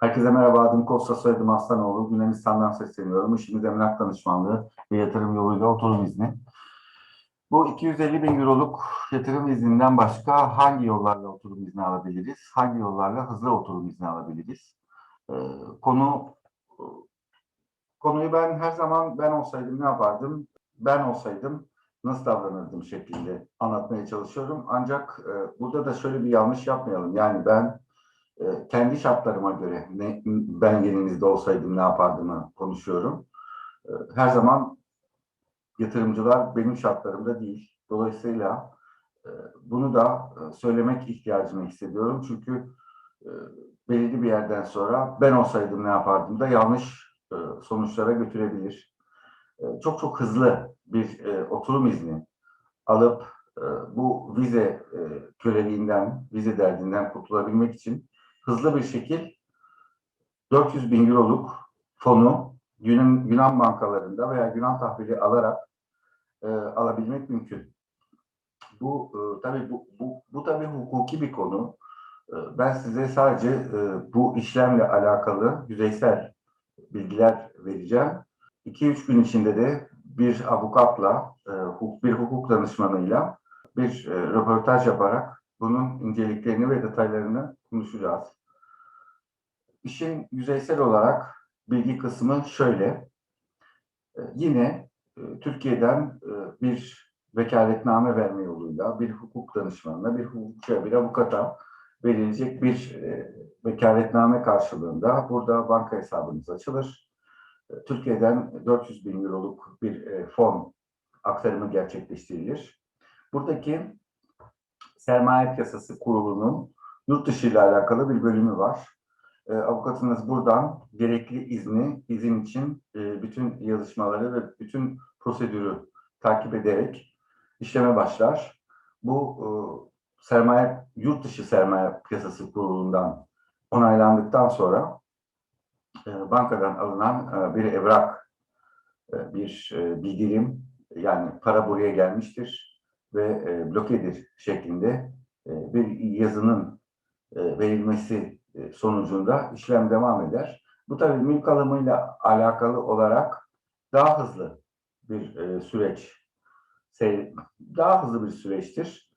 Herkese merhaba, adım Kosta, soyadım Aslanoğlu. Yunanistan'dan sesleniyorum. İşimiz emlak danışmanlığı ve yatırım yoluyla oturum izni. Bu 250 bin euroluk yatırım izninden başka hangi yollarla oturum izni alabiliriz? Hangi yollarla hızlı oturum izni alabiliriz? Ee, konu konuyu ben her zaman ben olsaydım ne yapardım? Ben olsaydım nasıl davranırdım şeklinde anlatmaya çalışıyorum. Ancak e, burada da şöyle bir yanlış yapmayalım. Yani ben kendi şartlarıma göre ne, ben yerinizde olsaydım ne yapardımı konuşuyorum. E, her zaman yatırımcılar benim şartlarımda değil. Dolayısıyla e, bunu da e, söylemek ihtiyacını hissediyorum. Çünkü e, belirli bir yerden sonra ben olsaydım ne yapardım da yanlış e, sonuçlara götürebilir. E, çok çok hızlı bir e, oturum izni alıp e, bu vize e, köleliğinden, vize derdinden kurtulabilmek için hızlı bir şekil 400 bin euroluk fonu Yunan, Yunan bankalarında veya Yunan tahvili alarak e, alabilmek mümkün. Bu e, tabii bu, bu, bu tabii hukuki bir konu. E, ben size sadece e, bu işlemle alakalı yüzeysel bilgiler vereceğim. 2-3 gün içinde de bir avukatla, e, bir hukuk danışmanıyla bir e, röportaj yaparak bunun inceliklerini ve detaylarını konuşacağız. İşin yüzeysel olarak bilgi kısmı şöyle. E, yine e, Türkiye'den e, bir vekaletname verme yoluyla bir hukuk danışmanına, bir hukukçuya, bir avukata verilecek bir e, vekaletname karşılığında burada banka hesabınız açılır. Türkiye'den 400 bin euroluk bir fon aktarımı gerçekleştirilir. Buradaki Sermaye Piyasası Kurulu'nun yurt dışı ile alakalı bir bölümü var. E, avukatınız buradan gerekli izni, izin için e, bütün yazışmaları ve bütün prosedürü takip ederek işleme başlar. Bu e, sermaye, yurt dışı sermaye piyasası kurulundan onaylandıktan sonra e, bankadan alınan e, bir evrak, e, bir e, bildirim, yani para buraya gelmiştir ve e, blokedir şeklinde e, bir yazının e, verilmesi e, sonucunda işlem devam eder. Bu tabii mülk alımıyla alakalı olarak daha hızlı bir e, süreç, daha hızlı bir süreçtir.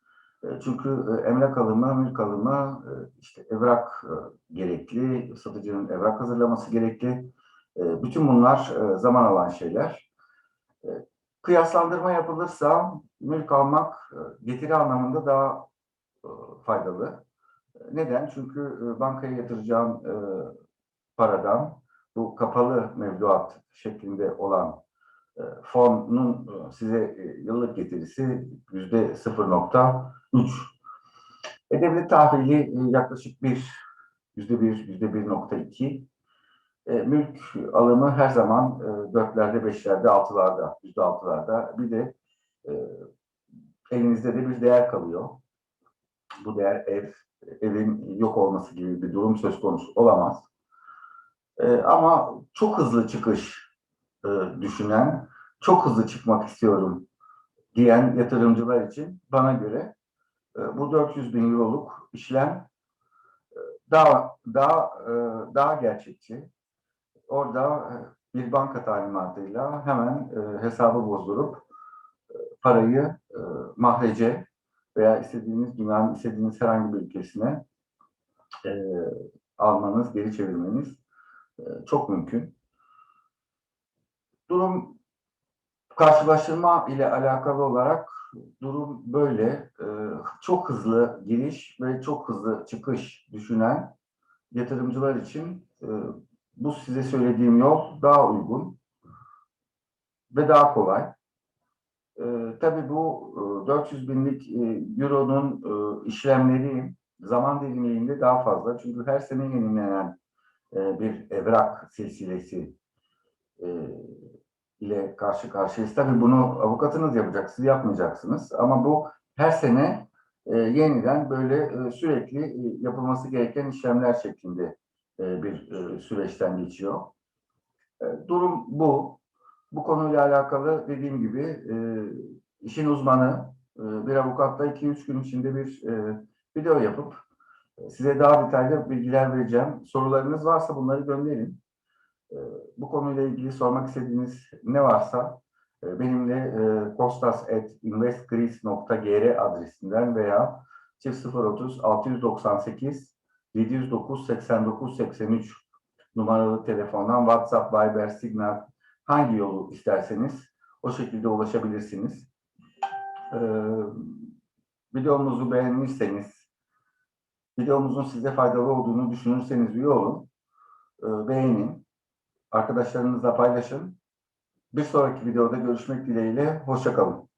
E, Çünkü e, emlak alımı, mülk alımı, e, işte evrak gerekli, satıcının evrak hazırlaması gerekli. Bütün bunlar zaman alan şeyler. E, Kıyaslandırma yapılırsa mülk almak e, getiri anlamında daha e, faydalı. Neden? Çünkü e, bankaya yatıracağın e, paradan bu kapalı mevduat şeklinde olan e, fonun e, size e, yıllık getirisi yüzde 0.3. E, devlet tahvili e, yaklaşık bir yüzde bir, yüzde 1.2. E, mülk alımı her zaman e, dörtlerde, beşlerde, altılarda, yüzde altılarda. Bir de e, elinizde de bir değer kalıyor. Bu değer ev, evin yok olması gibi bir durum söz konusu olamaz. E, ama çok hızlı çıkış e, düşünen, çok hızlı çıkmak istiyorum diyen yatırımcılar için bana göre e, bu 400 bin euroluk işlem e, daha daha e, daha gerçekçi. Orada e, bir banka talimatıyla hemen e, hesabı bozdurup e, parayı e, mahrece veya istediğiniz dünyanın istediğiniz herhangi bir ülkesine e, almanız, geri çevirmeniz e, çok mümkün. Durum karşılaştırma ile alakalı olarak durum böyle. E, çok hızlı giriş ve çok hızlı çıkış düşünen yatırımcılar için e, bu size söylediğim yol daha uygun ve daha kolay. E, tabii bu e, 400 binlik e, euronun e, işlemleri zaman diliminde daha fazla. Çünkü her sene yenilenen e, bir evrak silsilesi e, ile karşı karşıyayız. Tabii bunu avukatınız yapacak, siz yapmayacaksınız. Ama bu her sene e, yeniden böyle e, sürekli e, yapılması gereken işlemler şeklinde süreçten geçiyor. E, durum bu. Bu konuyla alakalı dediğim gibi e, işin uzmanı e, bir avukatla 2-3 gün içinde bir video yapıp Size daha detaylı bilgiler vereceğim. Sorularınız varsa bunları gönderin. Bu konuyla ilgili sormak istediğiniz ne varsa benimle kostas.investgreece.gr adresinden veya 030 698 709 89 83 numaralı telefondan WhatsApp, Viber, Signal hangi yolu isterseniz o şekilde ulaşabilirsiniz. Ee, videomuzu beğenmişseniz, videomuzun size faydalı olduğunu düşünürseniz üye olun, Ee, beğenin, arkadaşlarınızla paylaşın. Bir sonraki videoda görüşmek dileğiyle, hoşçakalın.